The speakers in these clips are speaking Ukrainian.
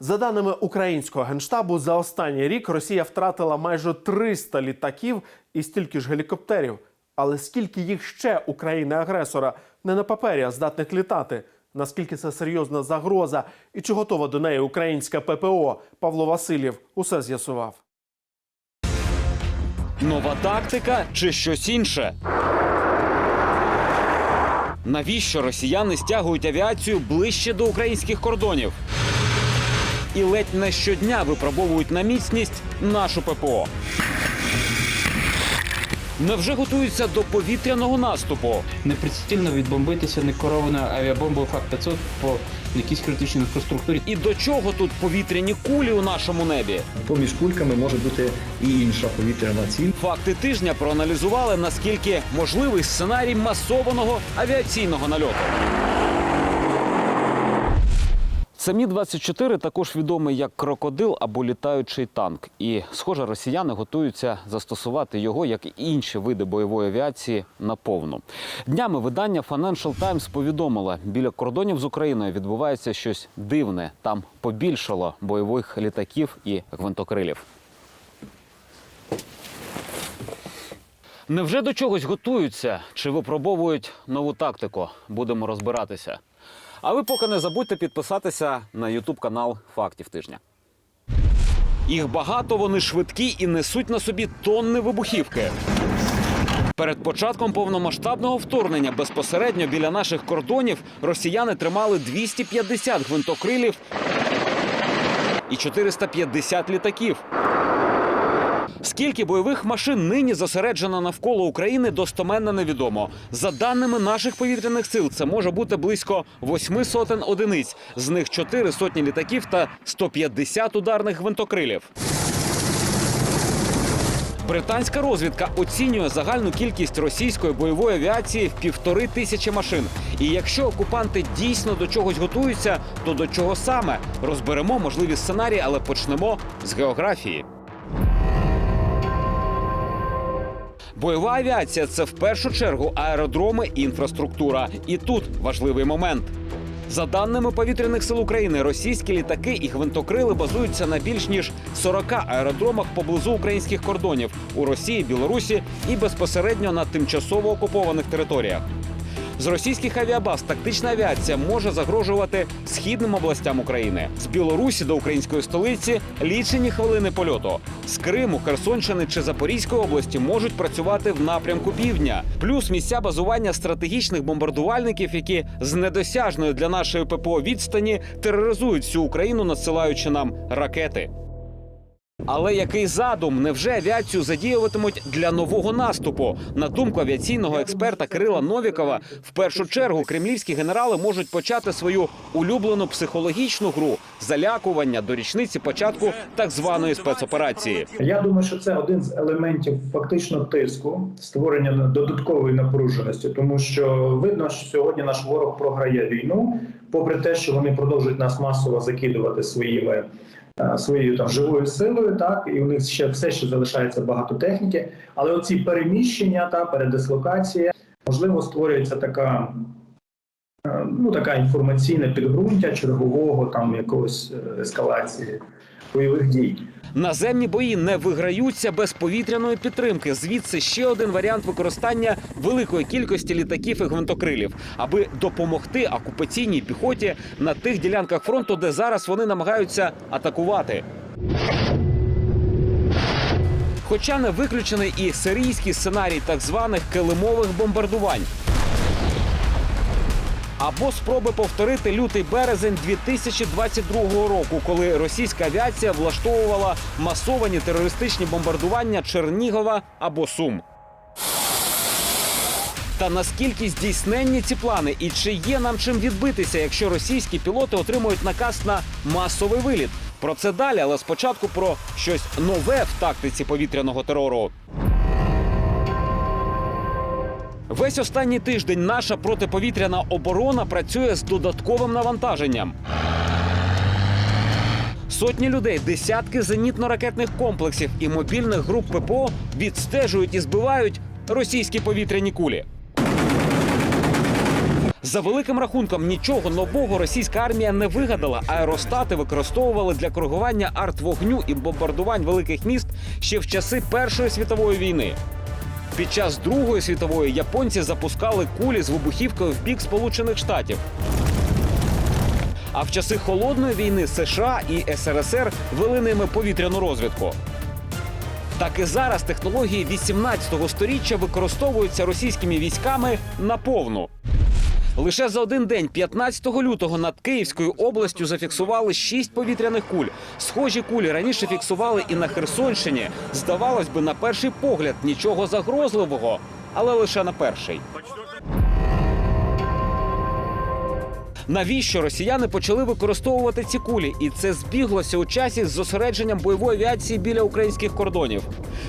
За даними українського генштабу, за останній рік Росія втратила майже 300 літаків і стільки ж гелікоптерів. Але скільки їх ще у країни-агресора не на папері, а здатних літати? Наскільки це серйозна загроза і чи готова до неї українська ППО? Павло Васильєв усе з'ясував. Нова тактика чи щось інше? Навіщо росіяни стягують авіацію ближче до українських кордонів? І ледь не щодня випробовують на міцність нашу ППО. Невже готуються до повітряного наступу? неприцільно відбомбитися некерованою авіабомбою ФАК-500 по якійсь критичній інфраструктурі. І до чого тут повітряні кулі у нашому небі? Поміж кульками може бути і інша повітряна ціль. Факти тижня проаналізували, наскільки можливий сценарій масованого авіаційного нальоту. Самі 24 також відомий як крокодил або літаючий танк. І, схоже, росіяни готуються застосувати його, як і інші види бойової авіації, наповну. Днями видання Financial Times повідомило, біля кордонів з Україною відбувається щось дивне. Там побільшало бойових літаків і гвинтокрилів. Невже до чогось готуються чи випробовують нову тактику? Будемо розбиратися. А ви поки не забудьте підписатися на YouTube канал Фактів тижня. Їх багато, вони швидкі і несуть на собі тонни вибухівки. Перед початком повномасштабного вторгнення безпосередньо біля наших кордонів росіяни тримали 250 гвинтокрилів і 450 літаків. Скільки бойових машин нині зосереджено навколо України, достоменно невідомо. За даними наших повітряних сил, це може бути близько восьми сотень одиниць. З них чотири сотні літаків та 150 ударних гвинтокрилів. Британська розвідка оцінює загальну кількість російської бойової авіації в півтори тисячі машин. І якщо окупанти дійсно до чогось готуються, то до чого саме розберемо можливі сценарії, але почнемо з географії. Бойова авіація це в першу чергу аеродроми і інфраструктура. І тут важливий момент. За даними повітряних сил України, російські літаки і гвинтокрили базуються на більш ніж 40 аеродромах поблизу українських кордонів у Росії, Білорусі і безпосередньо на тимчасово окупованих територіях. З російських авіабаз тактична авіація може загрожувати східним областям України з Білорусі до української столиці лічені хвилини польоту. З Криму, Херсонщини чи Запорізької області можуть працювати в напрямку півдня. Плюс місця базування стратегічних бомбардувальників, які з недосяжної для нашої ППО відстані тероризують всю Україну, надсилаючи нам ракети. Але який задум? Невже авіацію задіюватимуть для нового наступу? На думку авіаційного експерта Кирила Новікова, в першу чергу кремлівські генерали можуть почати свою улюблену психологічну гру залякування до річниці початку так званої спецоперації. Я думаю, що це один з елементів фактично тиску, створення додаткової напруженості, тому що видно, що сьогодні наш ворог програє війну, попри те, що вони продовжують нас масово закидувати своїми. Е, Своєю там живою силою, так і у них ще все ще залишається багато техніки. Але оці переміщення та передислокація можливо створюється така, е, ну така інформаційна підґрунтя чергового там якогось е, ескалації бойових дій. Наземні бої не виграються без повітряної підтримки. Звідси ще один варіант використання великої кількості літаків і гвинтокрилів, аби допомогти окупаційній піхоті на тих ділянках фронту, де зараз вони намагаються атакувати. Хоча не виключений і сирійський сценарій так званих килимових бомбардувань. Або спроби повторити лютий березень 2022 року, коли російська авіація влаштовувала масовані терористичні бомбардування Чернігова або Сум. Та наскільки здійсненні ці плани, і чи є нам чим відбитися, якщо російські пілоти отримують наказ на масовий виліт? Про це далі, але спочатку про щось нове в тактиці повітряного терору. Весь останній тиждень наша протиповітряна оборона працює з додатковим навантаженням. Сотні людей, десятки зенітно-ракетних комплексів і мобільних груп ППО відстежують і збивають російські повітряні кулі. За великим рахунком, нічого нового російська армія не вигадала. Аеростати використовували для коригування арт-вогню і бомбардувань великих міст ще в часи Першої світової війни. Під час Другої світової японці запускали кулі з вибухівкою в бік Сполучених Штатів. А в часи холодної війни США і СРСР вели ними повітряну розвідку. Так і зараз технології 18-го сторіччя використовуються російськими військами наповну. Лише за один день, 15 лютого, над Київською областю зафіксували шість повітряних куль. Схожі кулі раніше фіксували і на Херсонщині. Здавалось би, на перший погляд нічого загрозливого, але лише на перший. Навіщо росіяни почали використовувати ці кулі? І це збіглося у часі з зосередженням бойової авіації біля українських кордонів.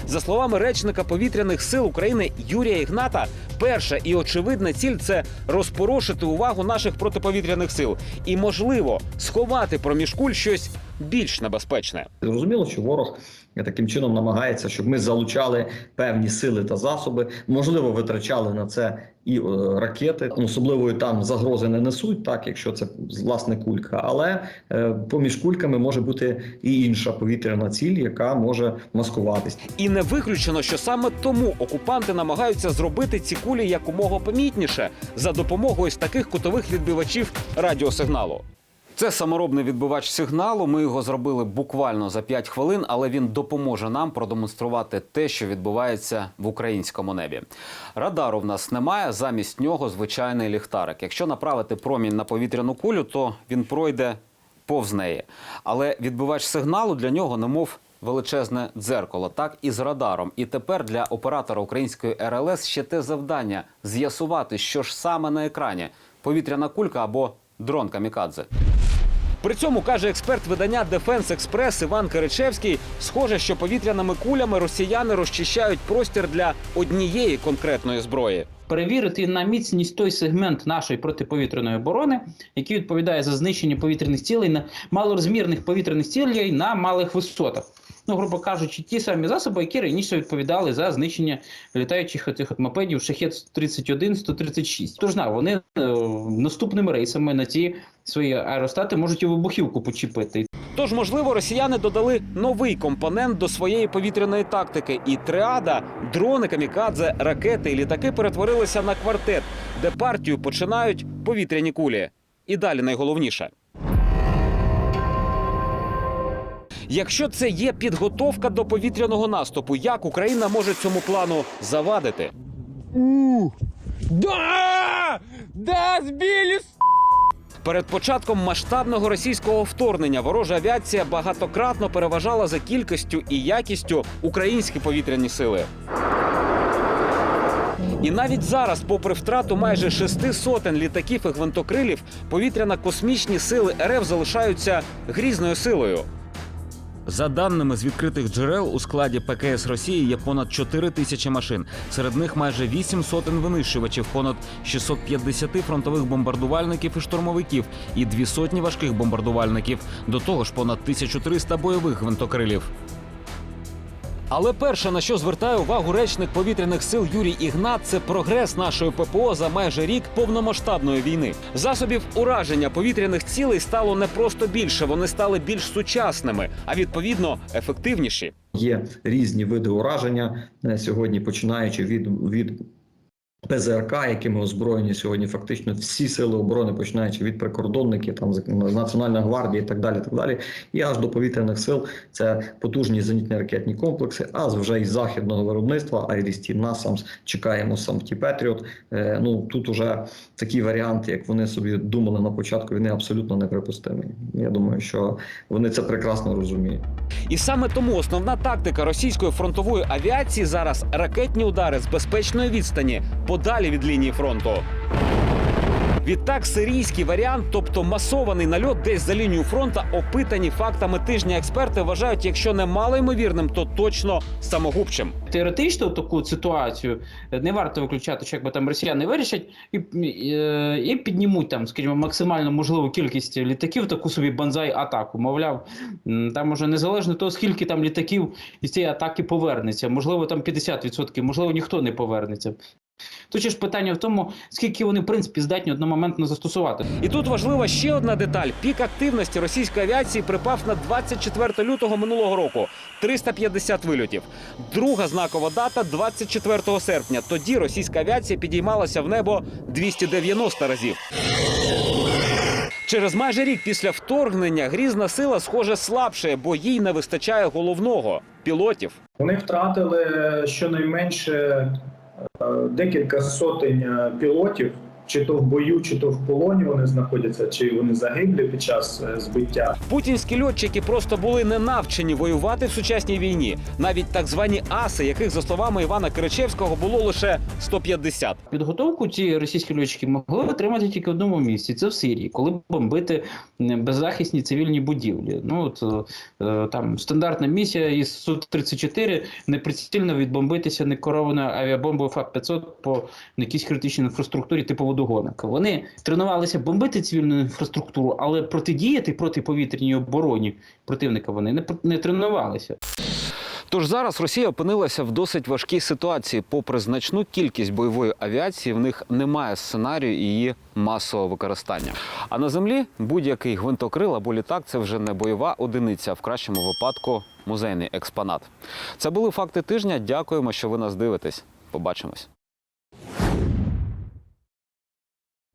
За словами речника повітряних сил України Юрія Ігната, перша і очевидна ціль це розпорошити увагу наших протиповітряних сил і, можливо, сховати проміж куль щось більш небезпечне. Зрозуміло, що ворог таким чином намагається, щоб ми залучали певні сили та засоби, можливо, витрачали на це і е, ракети. Особливо там загрози не несуть, так якщо це власне кулька. Але е, поміж кульками може бути і інша повітряна ціль, яка може маскуватись. І не виключено, що саме тому окупанти намагаються зробити ці кулі якомога помітніше за допомогою ось таких кутових відбивачів радіосигналу. Це саморобний відбивач сигналу. Ми його зробили буквально за 5 хвилин, але він допоможе нам продемонструвати те, що відбувається в українському небі. Радару в нас немає. Замість нього звичайний ліхтарик. Якщо направити промінь на повітряну кулю, то він пройде повз неї. Але відбивач сигналу для нього немов величезне дзеркало, так і з радаром. І тепер для оператора української РЛС ще те завдання з'ясувати, що ж саме на екрані повітряна кулька або дрон камікадзе. При цьому каже експерт видання Дефенс Експрес Іван Киричевський, схоже, що повітряними кулями росіяни розчищають простір для однієї конкретної зброї. перевірити на міцність той сегмент нашої протиповітряної оборони, який відповідає за знищення повітряних цілей на малорозмірних повітряних цілей на малих висотах. Ну, грубо кажучи, ті самі засоби, які раніше відповідали за знищення літаючих оцих от мопедів шахет 31 136 Тож на вони е, наступними рейсами на ці свої аеростати можуть і вибухівку почепити. Тож, можливо, росіяни додали новий компонент до своєї повітряної тактики, і триада, дрони, камікадзе, ракети і літаки перетворилися на квартет, де партію починають повітряні кулі. І далі найголовніше. Якщо це є підготовка до повітряного наступу, як Україна може цьому плану завадити? Перед початком масштабного російського вторгнення ворожа авіація багатократно переважала за кількістю і якістю українські повітряні сили. І навіть зараз, попри втрату майже шести сотень літаків і гвинтокрилів, повітряно-космічні сили РФ залишаються грізною силою. За даними з відкритих джерел, у складі ПКС Росії є понад 4 тисячі машин. Серед них майже 8 сотень винищувачів, понад 650 фронтових бомбардувальників і штурмовиків, і дві сотні важких бомбардувальників. До того ж, понад 1300 бойових гвинтокрилів. Але перше, на що звертає увагу речник повітряних сил Юрій Ігнат, це прогрес нашої ППО за майже рік повномасштабної війни. Засобів ураження повітряних цілей стало не просто більше, вони стали більш сучасними, а відповідно ефективніші. Є різні види ураження е, сьогодні, починаючи від, від ПЗРК, якими озброєні сьогодні фактично всі сили оборони, починаючи від прикордонників, там з Національної гвардії, і так далі, так далі, і аж до повітряних сил це потужні зенітні ракетні комплекси. А вже із західного виробництва Айрісті НАСАМ чекаємо сам ті Петріот. Е, Ну тут уже такі варіанти, як вони собі думали на початку війни, абсолютно неприпустимі. Я думаю, що вони це прекрасно розуміють. І саме тому основна тактика російської фронтової авіації зараз ракетні удари з безпечної відстані подалі від лінії фронту. Відтак, сирійський варіант, тобто масований нальот десь за лінію фронта, опитані фактами тижня експерти вважають, якщо не малоймовірним, то точно самогубчим. Теоретично таку ситуацію не варто виключати, що якби там росіяни вирішать і, і, е, піднімуть там, скажімо, максимально можливу кількість літаків, таку собі банзай атаку. Мовляв, там уже незалежно того, скільки там літаків із цієї атаки повернеться. Можливо, там 50%, можливо, ніхто не повернеться. Тут ж питання в тому, скільки вони в принципі здатні одномоментно застосувати. І тут важлива ще одна деталь: пік активності російської авіації припав на 24 лютого минулого року 350 вильотів. Друга знакова дата 24 серпня. Тоді російська авіація підіймалася в небо 290 разів. Через майже рік після вторгнення грізна сила, схоже, слабшає, бо їй не вистачає головного пілотів. Вони втратили щонайменше декілька сотень е, пілотів, чи то в бою, чи то в полоні вони знаходяться, чи вони загиблі під час е, збиття. Путінські льотчики просто були не навчені воювати в сучасній війні. Навіть так звані аси, яких за словами Івана Киричевського було лише 150. Підготовку ці російські льотчики могли отримати тільки в одному місці. Це в Сирії, коли бомбити беззахисні цивільні будівлі. Ну от е, там стандартна місія із су 34 неприцільно відбомбитися некерованою авіабомбою ФАП 500 по якійсь критичній інфраструктурі типу водогонок. Вони тренувалися бомбити цивільну інфраструктуру, але протидіяти протиповітряній обороні противника вони не, не тренувалися. Тож зараз Росія опинилася в досить важкій ситуації. Попри значну кількість бойової авіації, в них немає сценарію її масового використання. А на землі будь-який гвинтокрил або літак це вже не бойова одиниця, в кращому випадку музейний експонат. Це були факти тижня. Дякуємо, що ви нас дивитесь. Побачимось.